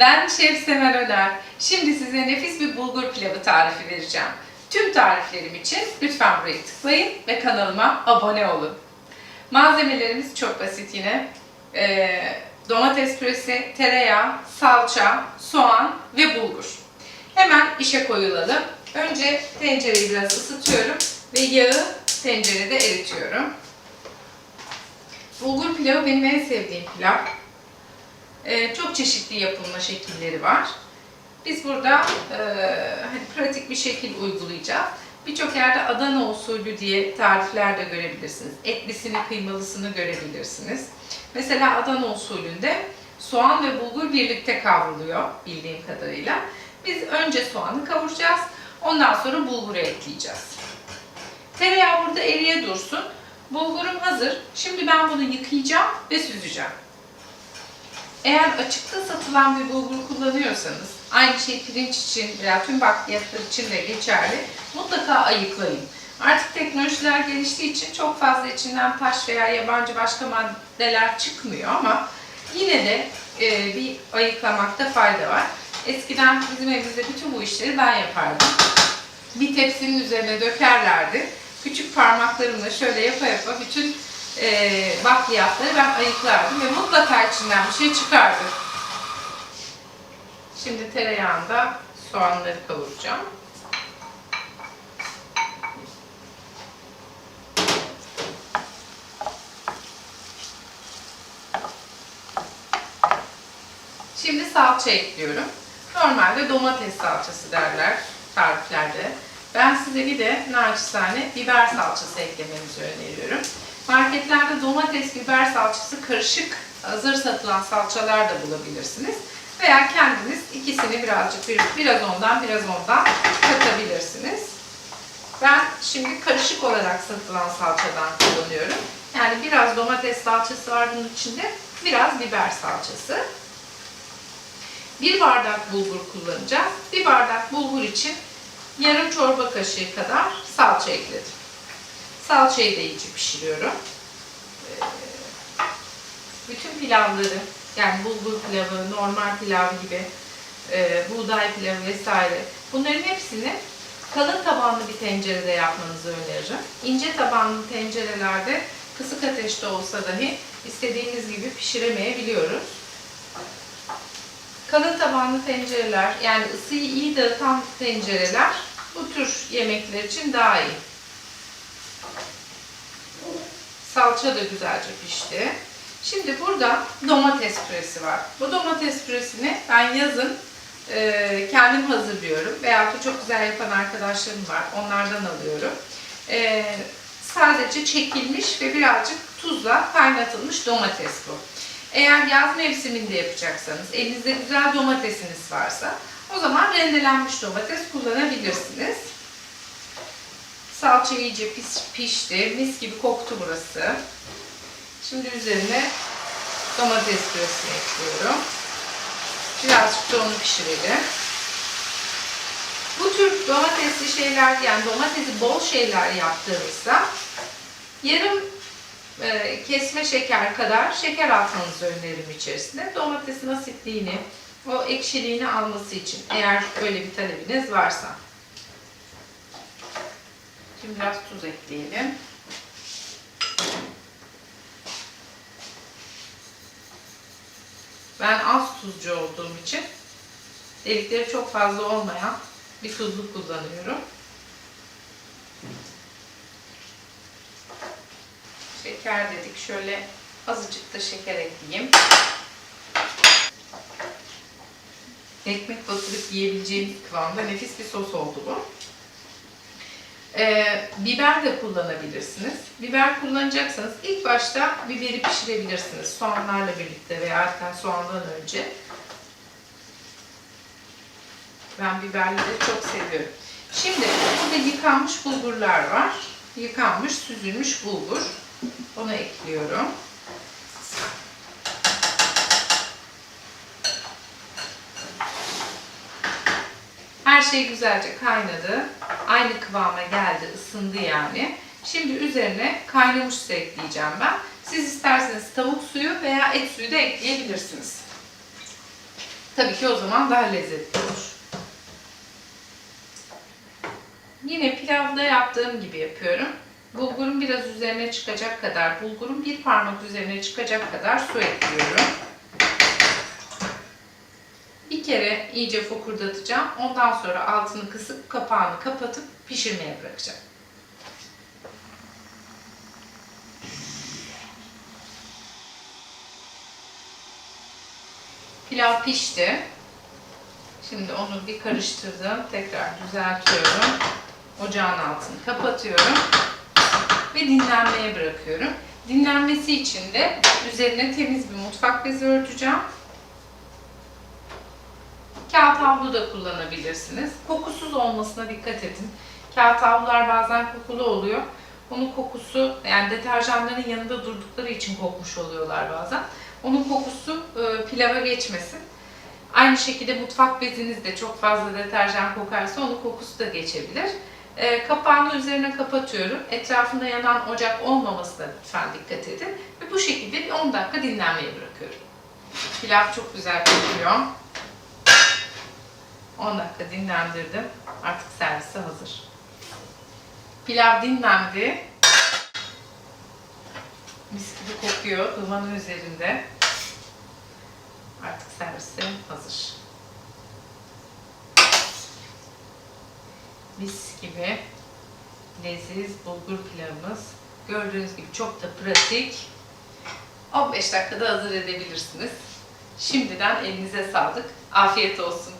Ben Şef Semer Öner. Şimdi size nefis bir bulgur pilavı tarifi vereceğim. Tüm tariflerim için lütfen burayı tıklayın ve kanalıma abone olun. Malzemelerimiz çok basit yine. Ee, domates püresi, tereyağı, salça, soğan ve bulgur. Hemen işe koyulalım. Önce tencereyi biraz ısıtıyorum ve yağı tencerede eritiyorum. Bulgur pilavı benim en sevdiğim pilav. Ee, çok çeşitli yapılma şekilleri var. Biz burada e, hani pratik bir şekil uygulayacağız. Birçok yerde Adana usulü diye tarifler de görebilirsiniz. Etlisini, kıymalısını görebilirsiniz. Mesela Adana usulünde soğan ve bulgur birlikte kavruluyor bildiğim kadarıyla. Biz önce soğanı kavuracağız. Ondan sonra bulguru ekleyeceğiz. Tereyağı burada eriye dursun. Bulgurum hazır. Şimdi ben bunu yıkayacağım ve süzeceğim. Eğer açıkta satılan bir bulgur kullanıyorsanız, aynı şey pirinç için veya tüm bakliyatlar için de geçerli, mutlaka ayıklayın. Artık teknolojiler geliştiği için çok fazla içinden taş veya yabancı başka maddeler çıkmıyor ama yine de e, bir ayıklamakta fayda var. Eskiden bizim evimizde bütün bu işleri ben yapardım. Bir tepsinin üzerine dökerlerdi. Küçük parmaklarımla şöyle yapa yapa bütün e, bakliyatları ben ayıklardım ve mutlaka içinden bir şey çıkardı. Şimdi tereyağında soğanları kavuracağım. Şimdi salça ekliyorum. Normalde domates salçası derler tariflerde. Ben size bir de naçizane biber salçası eklemenizi öneriyorum. Marketlerde domates, biber salçası karışık hazır satılan salçalar da bulabilirsiniz. Veya kendiniz ikisini birazcık bir- biraz ondan biraz ondan katabilirsiniz. Ben şimdi karışık olarak satılan salçadan kullanıyorum. Yani biraz domates salçası var bunun içinde, biraz biber salçası. Bir bardak bulgur kullanacağız. Bir bardak bulgur için yarım çorba kaşığı kadar salça ekledim. Salçayı da iyice pişiriyorum. Ee, Bütün pilavları, yani bulgur pilavı, normal pilav gibi, e, buğday pilavı vesaire, bunların hepsini kalın tabanlı bir tencerede yapmanızı öneririm. İnce tabanlı tencerelerde kısık ateşte olsa dahi istediğimiz gibi pişiremeyebiliyoruz. Kalın tabanlı tencereler, yani ısıyı iyi dağıtan tencereler bu tür yemekler için daha iyi. Salça da güzelce pişti. Şimdi burada domates püresi var. Bu domates püresini ben yazın e, kendim hazırlıyorum. Veya da çok güzel yapan arkadaşlarım var. Onlardan alıyorum. E, sadece çekilmiş ve birazcık tuzla kaynatılmış domates bu. Eğer yaz mevsiminde yapacaksanız, elinizde güzel domatesiniz varsa o zaman rendelenmiş domates kullanabilirsiniz. Salça iyice pis, pişti. Mis gibi koktu burası. Şimdi üzerine domates püresini ekliyorum. Birazcık da onu pişirelim. Bu tür domatesli şeyler yani domatesi bol şeyler yaptığımızda yarım e, kesme şeker kadar şeker atmanızı öneririm içerisine. Domatesin asitliğini, o ekşiliğini alması için eğer öyle bir talebiniz varsa. Şimdi biraz tuz ekleyelim. Ben az tuzcu olduğum için delikleri çok fazla olmayan bir tuzluk kullanıyorum. Şeker dedik. Şöyle azıcık da şeker ekleyeyim. Ekmek batırıp yiyebileceğim kıvamda nefis bir sos oldu bu. Ee, biber de kullanabilirsiniz. Biber kullanacaksanız ilk başta biberi pişirebilirsiniz. Soğanlarla birlikte veya hatta soğandan önce. Ben biberleri çok seviyorum. Şimdi burada yıkanmış bulgurlar var. Yıkanmış, süzülmüş bulgur. Onu ekliyorum. Şey güzelce kaynadı. Aynı kıvama geldi, ısındı yani. Şimdi üzerine kaynamış su ekleyeceğim ben. Siz isterseniz tavuk suyu veya et suyu da ekleyebilirsiniz. Tabii ki o zaman daha lezzetli olur. Yine pilavda yaptığım gibi yapıyorum. Bulgurun biraz üzerine çıkacak kadar, bulgurun bir parmak üzerine çıkacak kadar su ekliyorum. Kere iyice fokurdatacağım. Ondan sonra altını kısıp kapağını kapatıp pişirmeye bırakacağım. Pilav pişti. Şimdi onu bir karıştırdım. Tekrar düzeltiyorum. Ocağın altını kapatıyorum. Ve dinlenmeye bırakıyorum. Dinlenmesi için de üzerine temiz bir mutfak bezi örteceğim. Kağıt havlu da kullanabilirsiniz. Kokusuz olmasına dikkat edin. Kağıt havlular bazen kokulu oluyor. Onun kokusu yani deterjanların yanında durdukları için kokmuş oluyorlar bazen. Onun kokusu e, pilava geçmesin. Aynı şekilde mutfak beziniz de çok fazla deterjan kokarsa onun kokusu da geçebilir. E, kapağını üzerine kapatıyorum. Etrafında yanan ocak olmamasına lütfen dikkat edin. Ve bu şekilde bir 10 dakika dinlenmeye bırakıyorum. Pilav çok güzel kokuyor. 10 dakika dinlendirdim. Artık servise hazır. Pilav dinlendi. Mis gibi kokuyor dumanın üzerinde. Artık servise hazır. Mis gibi leziz bulgur pilavımız. Gördüğünüz gibi çok da pratik. 15 dakikada hazır edebilirsiniz. Şimdiden elinize sağlık. Afiyet olsun.